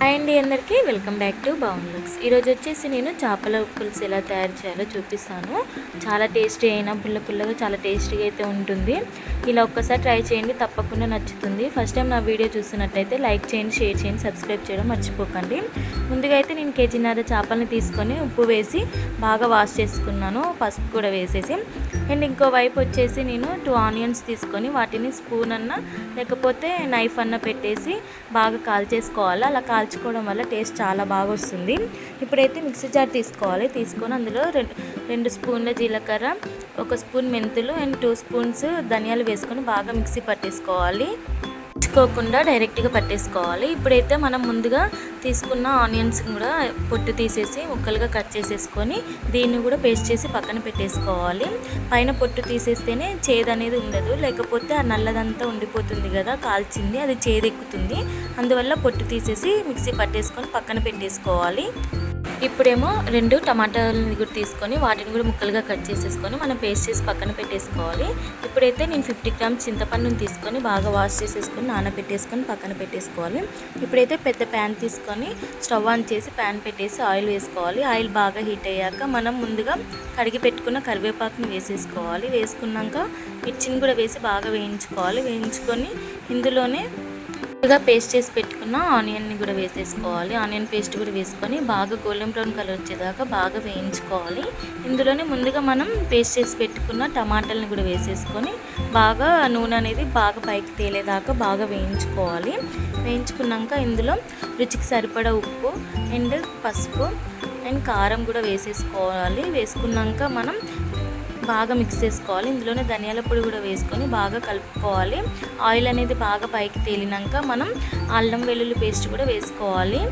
Hi అండి అందరికీ. Welcome back to Bon Looks. ఈరోజు వచ్చేసి నేను చేపల పులుసు ఎలా తయారు చేయాలో చూపిస్తాను. చాలా టేస్టీ అయినా పుల్ల పుల్లగా చాలా టేస్టీగా అయితే ఉంటుంది. ఇలా ఒక్కసారి ట్రై చేయండి తప్పకుండా నచ్చుతుంది. ఫస్ట్ టైం నా వీడియో చూస్తున్నట్టయితే లైక్ చేయండి షేర్ చేయండి సబ్స్క్రైబ్ చేయడం మర్చిపోకండి. ముందుగా అయితే నేను కేజీన్నర చేపలని తీసుకొని ఉప్పు వేసి బాగా వాష్ చేసుకున్నాను. పసుపు కూడా వేసేసి. అండ్ ఇంకో వైపు వచ్చేసి నేను టూ ఆనియన్స్ తీసుకొని వాటిని స్పూన్ అన్న లేకపోతే నైఫ్ అన్న పెట్టేసి బాగా కాల్చేసుకోవాలి. అలా కాల్ కాల్చుకోవడం వల్ల టేస్ట్ చాలా బాగా వస్తుంది. ఇప్పుడైతే మిక్సీ జార్ తీసుకోవాలి. తీసుకొని అందులో రెండు రెండు స్పూన్ల జీలకర్ర ఒక స్పూన్ మెంతులు అండ్ టూ స్పూన్స్ ధనియాలు వేసుకొని బాగా మిక్సీ పట్టేసుకోవాలి. ఉంచుకోకుండా డైరెక్ట్గా పట్టేసుకోవాలి. ఇప్పుడైతే మనం ముందుగా తీసుకున్న ఆనియన్స్ కూడా పొట్టు తీసేసి ముక్కలుగా కట్ చేసేసుకొని దీన్ని కూడా పేస్ట్ చేసి పక్కన పెట్టేసుకోవాలి. పైన పొట్టు తీసేస్తేనే చేదు అనేది ఉండదు. లేకపోతే ఆ నల్లదంతా ఉండిపోతుంది కదా కాల్చింది అది చేదెక్కుతుంది అందువల్ల పొట్టు తీసేసి మిక్సీ పట్టేసుకొని పక్కన పెట్టేసుకోవాలి. ఇప్పుడేమో రెండు టమాటాలని కూడా తీసుకొని వాటిని కూడా ముక్కలుగా కట్ చేసేసుకొని మనం పేస్ట్ చేసి పక్కన పెట్టేసుకోవాలి. ఇప్పుడైతే నేను ఫిఫ్టీ గ్రామ్స్ చింతపండుని తీసుకొని బాగా వాష్ చేసేసుకొని నానబెట్టేసుకొని పక్కన పెట్టేసుకోవాలి. ఇప్పుడైతే పెద్ద ప్యాన్ తీసుకొని స్టవ్ ఆన్ చేసి ప్యాన్ పెట్టేసి ఆయిల్ వేసుకోవాలి. ఆయిల్ బాగా హీట్ అయ్యాక మనం ముందుగా కడిగి పెట్టుకున్న కరివేపాకుని వేసేసుకోవాలి. వేసుకున్నాక మిర్చిని కూడా వేసి బాగా వేయించుకోవాలి. వేయించుకొని ఇందులోనే ముందుగా పేస్ట్ చేసి పెట్టుకున్న ఆనియన్ని కూడా వేసేసుకోవాలి. ఆనియన్ పేస్ట్ కూడా వేసుకొని బాగా గోల్డెన్ బ్రౌన్ కలర్ వచ్చేదాకా బాగా వేయించుకోవాలి. ఇందులోనే ముందుగా మనం పేస్ట్ చేసి పెట్టుకున్న టమాటాలని కూడా వేసేసుకొని బాగా నూనె అనేది బాగా పైకి తేలేదాకా బాగా వేయించుకోవాలి. వేయించుకున్నాక ఇందులో రుచికి సరిపడా ఉప్పు అండ్ పసుపు అండ్ కారం కూడా వేసేసుకోవాలి. వేసుకున్నాక మనం బాగా మిక్స్ చేసుకోవాలి. ఇందులోనే ధనియాల పొడి కూడా వేసుకొని బాగా కలుపుకోవాలి. ఆయిల్ అనేది బాగా పైకి తేలినాక మనం అల్లం వెల్లుల్లి పేస్ట్ కూడా వేసుకోవాలి.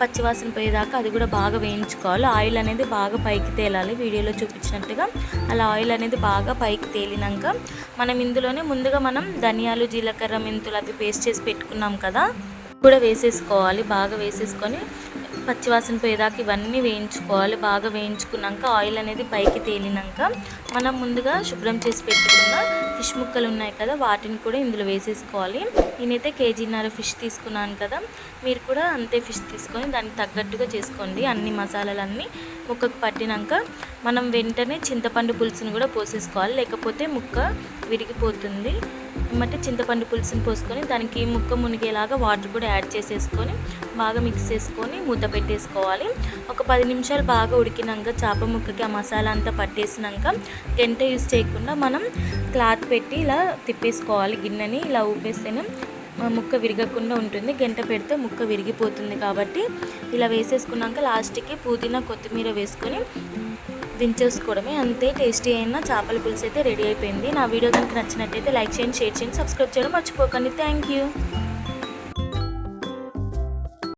పచ్చివాసన పోయేదాకా అది కూడా బాగా వేయించుకోవాలి. ఆయిల్ అనేది బాగా పైకి తేలాలి. వీడియోలో చూపించినట్టుగా అలా ఆయిల్ అనేది బాగా పైకి తేలినాక మనం ఇందులోనే ముందుగా మనం ధనియాలు జీలకర్ర మెంతులు అవి పేస్ట్ చేసి పెట్టుకున్నాం కదా కూడా వేసేసుకోవాలి. బాగా వేసేసుకొని పచ్చివాసన పోయేదాకా ఇవన్నీ వేయించుకోవాలి. బాగా వేయించుకున్నాక ఆయిల్ అనేది పైకి తేలినాక మనం ముందుగా శుభ్రం చేసి పెట్టుకున్న ఫిష్ ముక్కలు ఉన్నాయి కదా వాటిని కూడా ఇందులో వేసేసుకోవాలి. నేనైతే కేజీన్నర ఫిష్ తీసుకున్నాను కదా మీరు కూడా అంతే ఫిష్ తీసుకొని దానికి తగ్గట్టుగా చేసుకోండి. అన్ని మసాలాలన్నీ ముక్కకు పట్టినాక మనం వెంటనే చింతపండు పులుసును కూడా పోసేసుకోవాలి. లేకపోతే ముక్క విరిగిపోతుంది. ఏమంటే చింతపండు పులుసుని పోసుకొని దానికి ముక్క మునిగేలాగా వాటర్ కూడా యాడ్ చేసేసుకొని బాగా మిక్స్ చేసుకొని మూత పెట్టేసుకోవాలి. ఒక పది నిమిషాలు బాగా ఉడికినాక చేప ముక్కకి ఆ మసాలా అంతా పట్టేసినాక గంట యూస్ చేయకుండా మనం క్లాత్ పెట్టి ఇలా తిప్పేసుకోవాలి. గిన్నెని ఇలా ఊపేస్తేనే ముక్క విరగకుండా ఉంటుంది. గంట పెడితే ముక్క విరిగిపోతుంది కాబట్టి ఇలా వేసేసుకున్నాక లాస్ట్కి పుదీనా కొత్తిమీర వేసుకొని దించేసుకోవడమే. అంతే టేస్టీ అయిన చేపల పులుసు అయితే రెడీ అయిపోయింది. నా వీడియో కనుక నచ్చినట్టయితే లైక్ చేయండి షేర్ చేయండి సబ్స్క్రైబ్ చేయడం మర్చిపోకండి. Thank you.